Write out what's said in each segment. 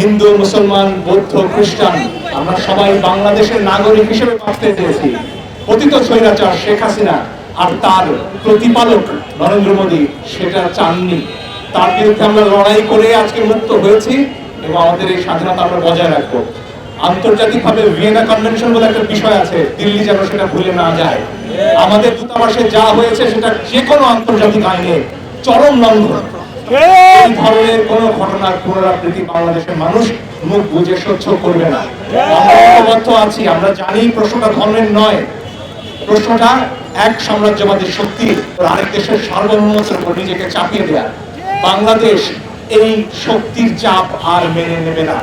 হিন্দু, মুসলমান, বৌদ্ধ, খ্রিস্টান, আমরা সবাই বাংলাদেশের নাগরিক হিসেবে বাঁচতে চেয়েছি পতিত স্বৈরাচার শেখ হাসিনা আর তার প্রতিপালক নরেন্দ্র মোদী সেটা চাননি। তার বিরুদ্ধে আমরা লড়াই করে আজকে মুক্ত হয়েছি এবং আমাদের এই স্বাধীনতা আমরা বজায় রাখব। আন্তর্জাতিকভাবে ভিয়েনা কনভেনশন বলে একটা বিষয় আছে, দিল্লি যেন সেটা ভুলে না যায়। আমাদের দূতাবাসে যা হয়েছে সেটা যে কোনো আন্তর্জাতিক আইনে চরম লঙ্ঘন। এই ধরনের কোন ঘটনার পুনরাবৃত্তি বাংলাদেশের মানুষ মুখ বুঝে সহ্য করবে না। আমরা ঐক্যবদ্ধ আছি আমরা জানি প্রশ্নটা ধর্মের নয়। প্রশ্নটা এক সাম্রাজ্যবাদী শক্তি আরেক দেশের সার্বভৌমত্বের উপর নিজেকে চাপিয়ে দেয়া। বাংলাদেশ এই শক্তির চাপ আর মেনে নেবে না।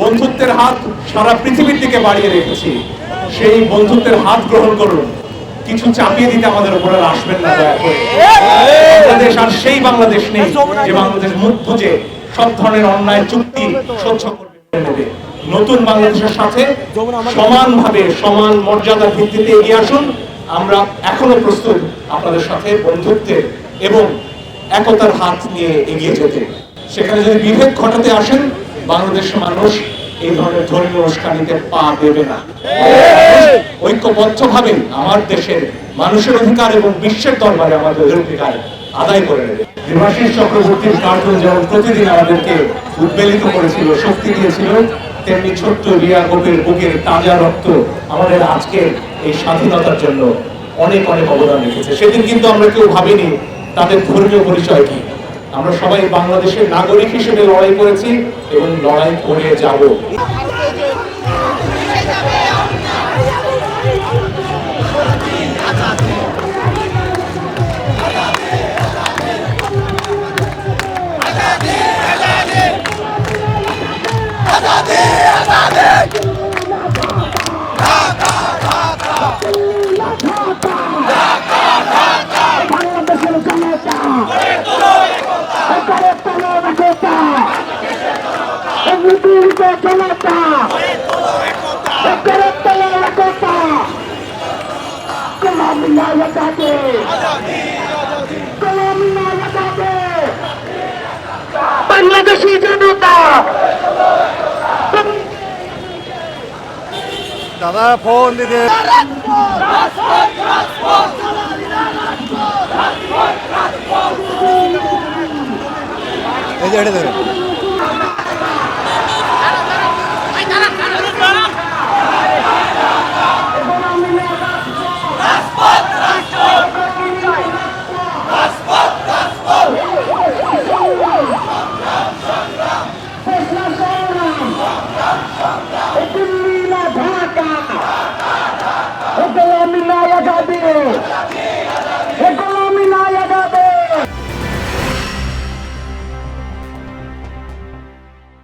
বন্ধুত্বের হাত সারা পৃথিবীর দিকে বাড়িয়ে রেখেছি। সেই বন্ধুত্বের হাত গ্রহণ করুন। কিছু চাপিয়ে দিতে আমাদের উপরে আসবেন না দয়া করে। বাংলাদেশ আর সেই বাংলাদেশ নেই যে বাংলাদেশ মুখ বুঝে সব ধরনের অন্যায় চুক্তি সহ্য করবে নতুন বাংলাদেশের সাথে সমানভাবে সমান মর্যাদার ভিত্তিতে এগিয়ে আসুন। আমরা এখনও প্রস্তুত আপনাদের সাথে বন্ধুত্বের এবং একতার হাত নিয়ে এগিয়ে যেতে। সেখানে যদি বিভেদ ঘটাতে আসেন, বাংলাদেশের মানুষ এই ধরনের ধর্মীয় অনুষ্ঠানিতে পা দেবে না। ঐক্যবদ্ধ ভাবে আমার দেশের মানুষের অধিকার এবং বিশ্বের দরবারে আমাদের অধিকার আদায় করে নেবে। দেবাশিস চক্রবর্তীর কার্টুন যেমন প্রতিদিন আমাদেরকে উদ্বেলিত করেছিল, শক্তি দিয়েছিল, তেমনি ছোট্ট রিয়া গোপের বুকের তাজা রক্ত আমাদের আজকে এই স্বাধীনতার জন্য অনেক অনেক অবদান রেখেছে। সেদিন কিন্তু আমরা কেউ ভাবিনি তাদের ধর্মীয় পরিচয় কি। আমরা সবাই বাংলাদেশের নাগরিক হিসেবে লড়াই করেছি এবং লড়াই করে যাব। মুদির জনতা। একারে তোলো একতা। কলমিনা একাতে কলমিনা একাতে বাংলাদেশি জনতা। দাদা, ফোন দিতে। এই যে এটা